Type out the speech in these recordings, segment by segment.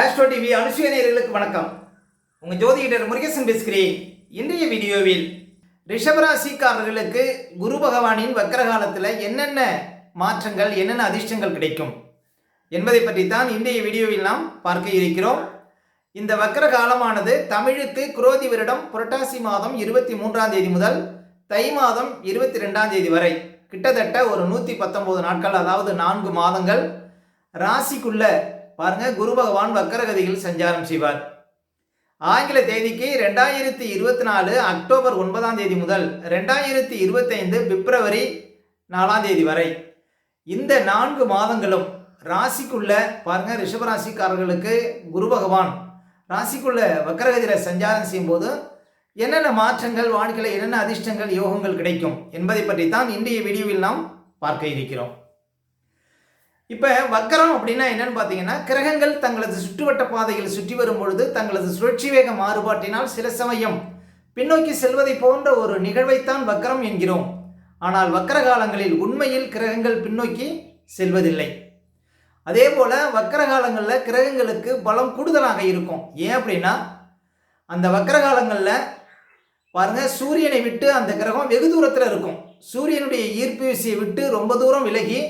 Astro TV அனுசுய நேர்களுக்கு வணக்கம். உங்கள் ஜோதிடர் முருகேசன் பேசுகிறேன் இன்றைய வீடியோவில் ரிஷபராசிக்காரர்களுக்கு குரு பகவானின் வக்கரகாலத்தில் என்னென்ன மாற்றங்கள் என்னென்ன அதிர்ஷ்டங்கள் கிடைக்கும் என்பதை பற்றி தான் இன்றைய வீடியோவில் நாம் பார்க்க இருக்கிறோம். இந்த வக்கர காலமானது தமிழுக்கு குரோதி வருடம் புரட்டாசி மாதம் இருபத்தி மூன்றாம் தேதி முதல் தை மாதம் இருபத்தி ரெண்டாம் தேதி வரை. கிட்டத்தட்ட ஒரு நூற்றி பத்தொம்போது நாட்கள் அதாவது நான்கு மாதங்கள். ராசிக்குள்ள பாருங்க குரு பகவான் வக்கரகதியில் சஞ்சாரம் செய்வார். ஆங்கில தேதிக்கு ரெண்டாயிரத்தி இருபத்தி நாலு அக்டோபர் ஒன்பதாம் தேதி முதல் ரெண்டாயிரத்தி இருபத்தைந்து பிப்ரவரி நாலாம் தேதி வரை. இந்த நான்கு மாதங்களும் ராசிக்குள்ள பாருங்க ரிஷபராசிக்காரர்களுக்கு குரு பகவான் ராசிக்குள்ள வக்கரகதியில் சஞ்சாரம் செய்யும்போது என்னென்ன மாற்றங்கள் வாழ்க்கையில் என்னென்ன அதிர்ஷ்டங்கள் யோகங்கள் கிடைக்கும் என்பதை பற்றி தான் இன்றைய வீடியோவில் நாம் பார்க்க இருக்கிறோம். இப்போ வக்கரம் அப்படின்னா என்னன்னு பார்த்தீங்கன்னா கிரகங்கள் தங்களது சுற்றுவட்ட பாதையில் சுற்றி வரும் பொழுது தங்களது சுழற்சி வேக மாறுபாட்டினால் சில சமயம் பின்னோக்கி செல்வதை போன்ற ஒரு நிகழ்வைத்தான் வக்கரம் என்கிறோம். ஆனால் வக்கர காலங்களில் உண்மையில் கிரகங்கள் பின்னோக்கி செல்வதில்லை. அதே போல் வக்கர காலங்களில் கிரகங்களுக்கு பலம் கூடுதலாக இருக்கும். ஏன் அப்படின்னா அந்த வக்கர காலங்களில் பாருங்க சூரியனை விட்டு அந்த கிரகம் வெகு தூரத்தில் இருக்கும். சூரியனுடைய ஈர்ப்பு விசையை விட்டு ரொம்ப தூரம் விலகி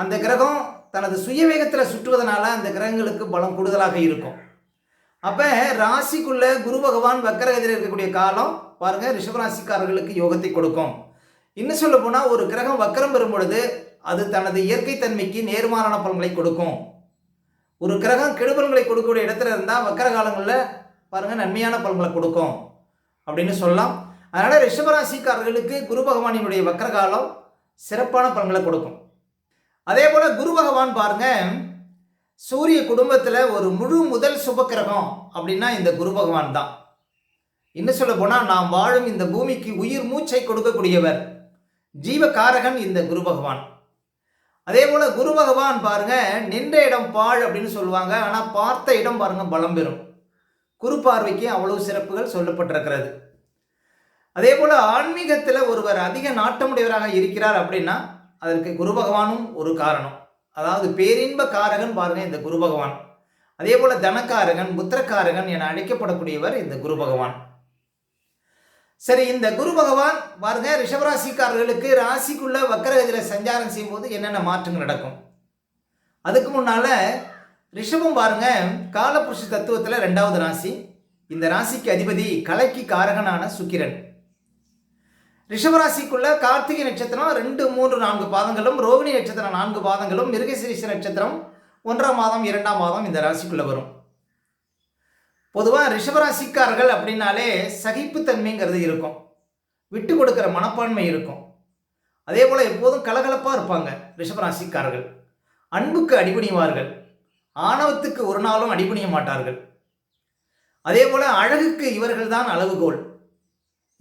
அந்த கிரகம் தனது சுயவேகத்தில் சுற்றுவதனால அந்த கிரகங்களுக்கு பலம் கூடுதலாக இருக்கும். அப்போ ராசிக்குள்ள குரு பகவான் வக்கரகதியில் இருக்கக்கூடிய காலம் பாருங்க ரிஷபராசிக்காரர்களுக்கு யோகத்தை கொடுக்கும். இன்னும் சொல்ல போனால் ஒரு கிரகம் வக்கரம் பெறும் பொழுது அது தனது இயற்கை தன்மைக்கு நேர்மாறான பலன்களை கொடுக்கும். ஒரு கிரகம் கெடுபலன்களை கொடுக்கக்கூடிய இடத்துல இருந்தால் வக்கர காலங்களில் பாருங்க நன்மையான பலன்களை கொடுக்கும். அப்படின்னு சொல்லலாம். அதனால் ரிஷபராசிக்காரர்களுக்கு குரு பகவானினுடைய வக்கர காலம் சிறப்பான பலன்களை கொடுக்கும். அதே போல் குரு பகவான் பாருங்க சூரிய குடும்பத்தில் ஒரு முழு முதல் சுபக்கிரகம் அப்படின்னா இந்த குரு பகவான் தான். இன்னும் சொல்ல போனால் நாம் வாழும் இந்த பூமிக்கு உயிர் மூச்சை கொடுக்கக்கூடியவர் ஜீவகாரகன் இந்த குரு பகவான். அதே போல் குரு பகவான் பாருங்க நின்ற இடம் பாழ் அப்படின்னு சொல்லுவாங்க ஆனால் பார்த்த இடம் பாருங்க பலம் பெறும். குரு பார்வைக்கு அவ்வளவு சிறப்புகள் சொல்லப்பட்டிருக்கிறது. அதே போல் ஆன்மீகத்தில் ஒருவர் அதிக நாட்டமுடையவராக இருக்கிறார் அப்படின்னா அதற்கு குரு பகவானும் ஒரு காரணம். அதாவது பேரின்ப காரகன் பாருங்க இந்த குரு பகவான் அதே போல தனக்காரகன் புத்திரக்காரகன் என அழைக்கப்படக்கூடியவர் இந்த குரு பகவான் சரி இந்த குரு பகவான் பாருங்க ரிஷபராசிக்காரர்களுக்கு ராசிக்குள்ள வக்கரகதியில சஞ்சாரம் செய்யும்போது என்னென்ன மாற்றங்கள் நடக்கும்? அதுக்கு முன்னால ரிஷபம் பாருங்க காலபுருஷ தத்துவத்தில் ரெண்டாவது ராசி. இந்த ராசிக்கு அதிபதி கலைக்கு காரகனான சுக்கிரன். ரிஷபராசிக்குள்ள கார்த்திகை நட்சத்திரம் ரெண்டு மூன்று நான்கு பாதங்களும் ரோகிணி நட்சத்திரம் நான்கு பாதங்களும் மிருகசிரிச நட்சத்திரம் ஒன்றாம் மாதம் இரண்டாம் மாதம் இந்த ராசிக்குள்ளே வரும். பொதுவாக ரிஷபராசிக்காரர்கள் அப்படின்னாலே சகிப்புத்தன்மைங்கிறது இருக்கும். விட்டு கொடுக்குற மனப்பான்மை இருக்கும். அதே போல் எப்போதும் கலகலப்பாக இருப்பாங்க ரிஷபராசிக்காரர்கள். அன்புக்கு அடிபணிவார்கள். ஆணவத்துக்கு ஒரு நாளும் அடிபணிய மாட்டார்கள். அதே போல் அழகுக்கு இவர்கள் தான் அளவுகோல்.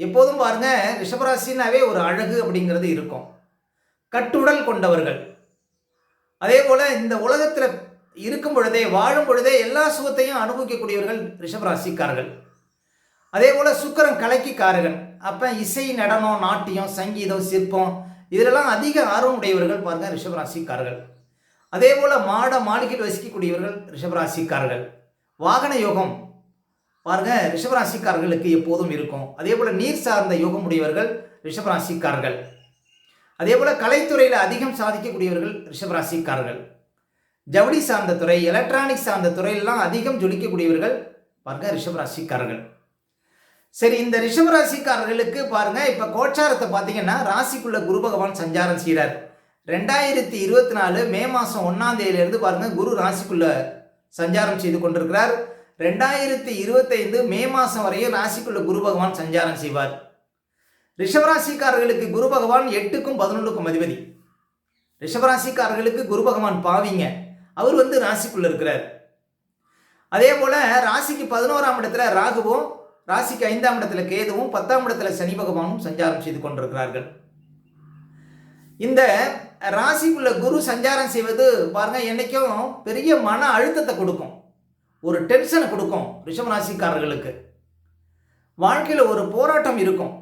எப்போதும் பாருங்க ரிஷபராசினாவே ஒரு அழகு அப்படிங்கிறது இருக்கும். கட்டுடல் கொண்டவர்கள். அதே போல இந்த உலகத்தில் இருக்கும் பொழுதே வாழும் பொழுதே எல்லா சுகத்தையும் அனுபவிக்கக்கூடியவர்கள் ரிஷபராசிக்காரர்கள். அதே போல சுக்கரன் கலைக்கிக்காரர்கள். அப்போ இசை நடனம் நாட்டியம் சங்கீதம் சிற்பம் இதிலெல்லாம் அதிக ஆர்வம் உடையவர்கள் பாருங்க ரிஷபராசிக்காரர்கள். அதே போல மாட மாளிகையில் வசிக்கக்கூடியவர்கள் ரிஷபராசிக்காரர்கள். வாகன யோகம் பாருங்க ரிஷபராசிக்காரர்களுக்கு எப்போதும் இருக்கும். அதே போல நீர் சார்ந்த யோகம் உடையவர்கள் ரிஷபராசிக்காரர்கள். அதே போல கலைத்துறையில் அதிகம் சாதிக்கக்கூடியவர்கள் ரிஷபராசிக்காரர்கள். ஜவுளி சார்ந்த துறை எலக்ட்ரானிக் சார்ந்த துறையெல்லாம் அதிகம் ஜொலிக்கக்கூடியவர்கள் பாருங்க ரிஷபராசிக்காரர்கள். சரி இந்த ரிஷபராசிக்காரர்களுக்கு பாருங்க இப்ப கோச்சாரத்தை பார்த்தீங்கன்னா ராசிக்குள்ள குரு பகவான் சஞ்சாரம் செய்கிறார் ரெண்டாயிரத்தி இருபத்தி நாலு மே மாதம் ஒன்றாம் தேதியிலிருந்து பாருங்க குரு ராசிக்குள்ள சஞ்சாரம் செய்து கொண்டிருக்கிறார். ரெண்டாயிரத்தி இருபத்தைந்து மே மாதம் வரையும் ராசிக்குள்ள குரு பகவான் சஞ்சாரம் செய்வார். ரிஷபராசிக்காரர்களுக்கு குரு பகவான் எட்டுக்கும் பதினொன்றுக்கும் அதிபதி. ரிஷபராசிக்காரர்களுக்கு குரு பகவான் பாவிங்க. அவர் வந்து ராசிக்குள்ள இருக்கிறார். அதே போல ராசிக்கு பதினோராம் இடத்துல ராகுவும் ராசிக்கு ஐந்தாம் இடத்துல கேதுவும் பத்தாம் இடத்துல சனி பகவானும் சஞ்சாரம் செய்து கொண்டிருக்கிறார்கள். இந்த ராசிக்குள்ள குரு சஞ்சாரம் செய்வது பாருங்க என்னைக்கும் பெரிய மன அழுத்தத்தை கொடுக்கும். ஒரு டென்ஷனை கொடுக்கும் ரிஷபராசிக்காரர்களுக்கு வாழ்க்கையில் ஒரு போராட்டம் இருக்கும்.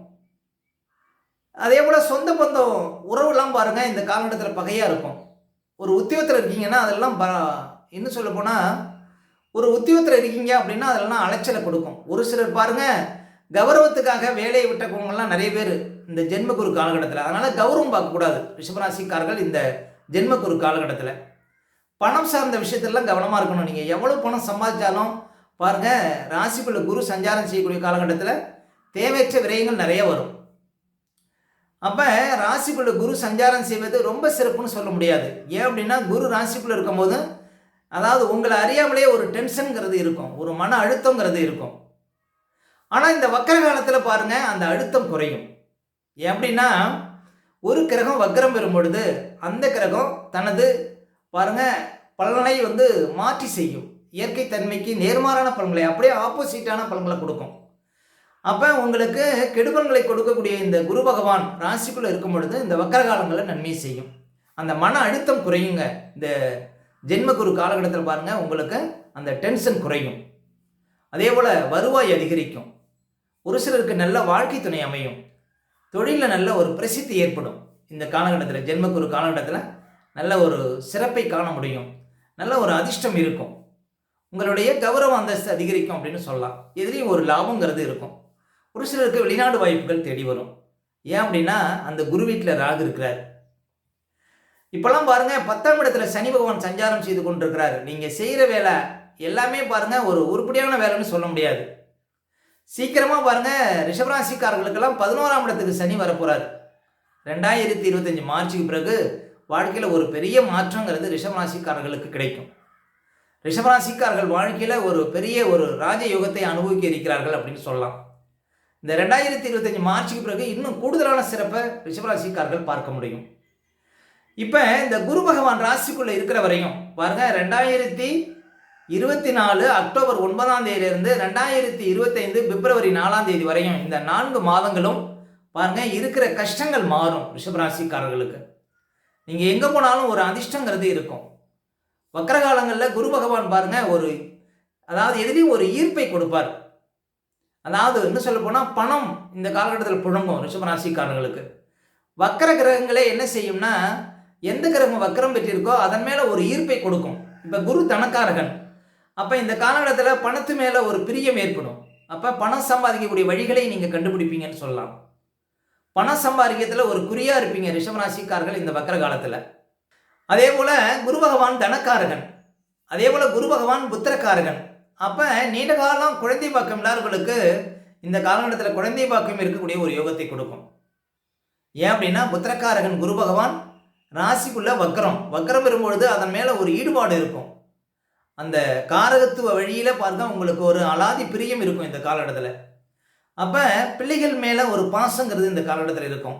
அதே போல் சொந்த பந்தம் உறவுலாம் பாருங்கள் இந்த காலகட்டத்தில் பகையாக இருக்கும். ஒரு உத்தியோகத்தில் இருக்கீங்கன்னா அதெல்லாம் ப இன்னும் சொல்ல போனால் ஒரு உத்தியோகத்தில் இருக்கீங்க அப்படின்னா அதெல்லாம் அலைச்சலை கொடுக்கும். ஒரு சிலர் பாருங்கள் கௌரவத்துக்காக வேலையை விட்டவங்கலாம் நிறைய பேர் இந்த ஜென்மகுரு காலகட்டத்தில். அதனால் கௌரவம் பார்க்கக்கூடாது ரிஷபராசிக்காரர்கள் இந்த ஜென்மகுரு காலகட்டத்தில். பணம் சார்ந்த விஷயத்திலலாம் கவனமாக இருக்கணும் நீங்கள் எவ்வளோ பணம் சம்பாதிச்சாலும் பாருங்கள் ராசிக்குள்ள குரு சஞ்சாரம் செய்யக்கூடிய காலகட்டத்தில் தேவையற்ற விரயங்கள் நிறைய வரும். அப்போ ராசிக்குள்ள குரு சஞ்சாரம் செய்வது ரொம்ப சிறப்புன்னு சொல்ல முடியாது. ஏன் அப்படின்னா குரு ராசிக்குள்ளே இருக்கும்போது அதாவது உங்களை அறியாமலே ஒரு டென்ஷனுங்கிறது இருக்கும். ஒரு மன அழுத்தங்கிறது இருக்கும். ஆனால் இந்த வக்கர காலத்தில் பாருங்கள் அந்த அழுத்தம் குறையும். எப்படின்னா ஒரு கிரகம் வக்கரம் பெறும் பொழுது அந்த கிரகம் தனது பாருங்கள் பலனை வந்து மாற்றி செய்யும். இயற்கை தன்மைக்கு நேர்மாறான பலன்களை அப்படியே ஆப்போசிட்டான பலன்களை கொடுக்கும். அப்போ உங்களுக்கு கெடுபலன்களை கொடுக்கக்கூடிய இந்த குரு பகவான் ராசிக்குள்ளே இருக்கும் பொழுது இந்த வக்கர நன்மை நன்மையை செய்யும். அந்த மன அழுத்தம் குறையுங்க. இந்த ஜென்ம குரு காலகட்டத்தில் பாருங்கள் உங்களுக்கு அந்த டென்ஷன் குறையும். அதே போல் வருவாய் அதிகரிக்கும். ஒரு சிலருக்கு நல்ல வாழ்க்கை துணை அமையும். தொழிலில் நல்ல ஒரு பிரசித்தி ஏற்படும். இந்த காலகட்டத்தில் ஜென்மக்குரு காலகட்டத்தில் நல்ல ஒரு சிறப்பை காண முடியும். நல்ல ஒரு அதிர்ஷ்டம் இருக்கும். உங்களுடைய கௌரவ அந்தஸ்து அதிகரிக்கும் அப்படின்னு சொல்லலாம். எதுலேயும் ஒரு லாபங்கிறது இருக்கும். ஒரு சிலருக்கு வெளிநாடு வாய்ப்புகள் தேடி வரும். ஏன் அப்படின்னா அந்த குரு வீட்டில் ராகு இருக்கிறார். இப்போல்லாம் பாருங்க பத்தாம் இடத்துல சனி பகவான் சஞ்சாரம் செய்து கொண்டிருக்கிறார். நீங்கள் செய்கிற வேலை எல்லாமே பாருங்கள் ஒரு உருப்படியான வேலைன்னு சொல்ல முடியாது. சீக்கிரமாக பாருங்க ரிஷபராசிக்காரர்களுக்கெல்லாம் பதினோராம் இடத்துக்கு சனி வரப்போகிறார் ரெண்டாயிரத்தி இருபத்தஞ்சி மார்ச்சுக்கு பிறகு வாழ்க்கையில் ஒரு பெரிய மாற்றங்கிறது ரிஷபராசிக்காரர்களுக்கு கிடைக்கும். ரிஷபராசிக்காரர்கள் வாழ்க்கையில் ஒரு பெரிய ஒரு ராஜயோகத்தை அனுபவிக்க இருக்கிறார்கள் அப்படின்னு சொல்லலாம். இந்த ரெண்டாயிரத்தி இருபத்தஞ்சி மார்ச்சுக்கு பிறகு இன்னும் கூடுதலான சிறப்பை ரிஷபராசிக்காரர்கள் பார்க்க முடியும். இப்போ இந்த குரு பகவான் ராசிக்குள்ளே இருக்கிற வரையும் பாருங்க ரெண்டாயிரத்தி இருபத்தி நாலு அக்டோபர் ஒன்பதாம் தேதியிலிருந்து ரெண்டாயிரத்தி இருபத்தைந்து பிப்ரவரி நாலாம் தேதி வரையும் இந்த நான்கு மாதங்களும் பாருங்க இருக்கிற கஷ்டங்கள் மாறும் ரிஷபராசிக்காரர்களுக்கு. நீங்கள் எங்கே போனாலும் ஒரு அதிர்ஷ்டங்கிறது இருக்கும். வக்கர காலங்களில் குரு பகவான் பாருங்கள் ஒரு அதாவது எதுலேயும் ஒரு ஈர்ப்பை கொடுப்பார். அதாவது என்ன சொல்ல போனால் பணம் இந்த காலகட்டத்தில் புழங்கும் ரிஷபராசிக்காரர்களுக்கு. வக்கர கிரகங்களே என்ன செய்யும்னா எந்த கிரகம் வக்கரம் பெற்றிருக்கோ அதன் மேலே ஒரு ஈர்ப்பை கொடுக்கும். இப்போ குரு தனக்காரகன். அப்போ இந்த காலகட்டத்தில் பணத்து மேலே ஒரு பிரியம் ஏற்படும். அப்போ பணம் சம்பாதிக்கக்கூடிய வழிகளை நீங்கள் கண்டுபிடிப்பீங்கன்னு சொல்லலாம். பணம் சம்பாதிக்கிறதுல ஒரு குறியாக இருப்பீங்க ரிஷபராசிக்காரர்கள் இந்த வக்கர காலத்தில். அதே போல் குரு பகவான் தனக்காரகன். அதே போல் குரு பகவான் புத்திரக்காரகன். அப்போ நீண்ட காலம் குழந்தை பாக்கம் இல்லாதவர்களுக்கு இந்த காலகட்டத்தில் குழந்தை பாக்கம் இருக்கக்கூடிய ஒரு யோகத்தை கொடுக்கும். ஏன் அப்படின்னா புத்திரக்காரகன் குரு பகவான் ராசிக்குள்ளே வக்கரம். வக்கரம் வரும்பொழுது அதன் மேலே ஒரு ஈடுபாடு இருக்கும். அந்த காரகத்துவ வழியில் பார்த்தா உங்களுக்கு ஒரு அலாதி பிரியம் இருக்கும் இந்த காலகட்டத்தில். அப்போ பிள்ளைகள் மேலே ஒரு பாசங்கிறது இந்த காலகட்டத்தில் இருக்கும்.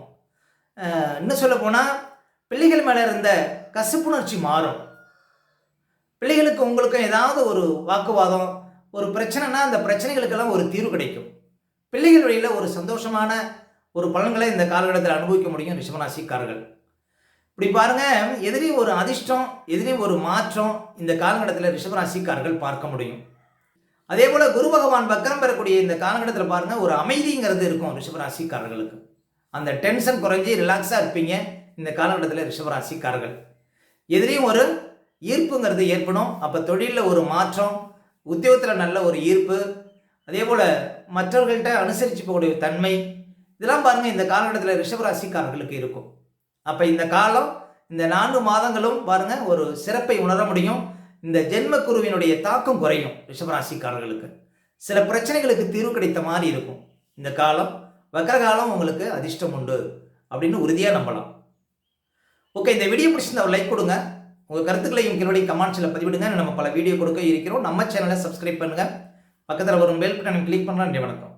இன்னும் சொல்ல போனால் பிள்ளைகள் மேலே இருந்த கசப்புணர்ச்சி மாறும். பிள்ளைகளுக்கு உங்களுக்கும் ஏதாவது ஒரு வாக்குவாதம் ஒரு பிரச்சனைனா அந்த பிரச்சனைகளுக்கெல்லாம் ஒரு தீர்வு கிடைக்கும். பிள்ளைகள் வழியில் ஒரு சந்தோஷமான ஒரு பலன்களை இந்த காலகட்டத்தில் அனுபவிக்க முடியும் ரிஷபராசிக்காரர்கள். இப்படி பாருங்க எதிரி ஒரு அதிர்ஷ்டம் எதிரையும் ஒரு மாற்றம் இந்த காலகட்டத்தில் ரிஷபராசிக்காரர்கள் பார்க்க முடியும். அதே போல் குரு பகவான் வக்கரம் பெறக்கூடிய இந்த காலகட்டத்தில் பாருங்கள் ஒரு அமைதிங்கிறது இருக்கும் ரிஷபராசிக்காரர்களுக்கு. அந்த டென்ஷன் குறைஞ்சி ரிலாக்ஸாக இருப்பீங்க இந்த காலகட்டத்தில் ரிஷபராசிக்காரர்கள். எதிரையும் ஒரு ஈர்ப்புங்கிறது ஏற்படும். அப்போ தொழிலில் ஒரு மாற்றம் உத்தியோகத்தில் நல்ல ஒரு ஈர்ப்பு அதே போல் மற்றவர்கள்ட்ட அனுசரித்து போகக்கூடிய தன்மை இதெல்லாம் பாருங்கள் இந்த காலகட்டத்தில் ரிஷபராசிக்காரர்களுக்கு இருக்கும். அப்போ இந்த காலம் இந்த நான்கு மாதங்களும் பாருங்கள் ஒரு சிறப்பை உணர முடியும். இந்த ஜென்ம குருவினுடைய தாக்கம் குறையும் ரிஷபராசிக்காரர்களுக்கு. சில பிரச்சனைகளுக்கு தீர்வு கிடைத்த மாதிரி இருக்கும். இந்த காலம் வக்கர காலம் உங்களுக்கு அதிர்ஷ்டம் உண்டு அப்படின்னு உறுதியாக நம்பலாம். ஓகே இந்த வீடியோ பிடிச்சிருந்தா ஒரு லைக் கொடுங்க. உங்கள் கருத்துக்களையும் கீழே கமெண்ட்ஸில் பதிவிடுங்க. நம்ம பல வீடியோ கொடுக்க இருக்கிறோம். நம்ம சேனலை சப்ஸ்கிரைப் பண்ணுங்கள் பக்கத்தில் வரும் பெல் பட்டனை கிளிக் பண்ணலாம் வணக்கம்.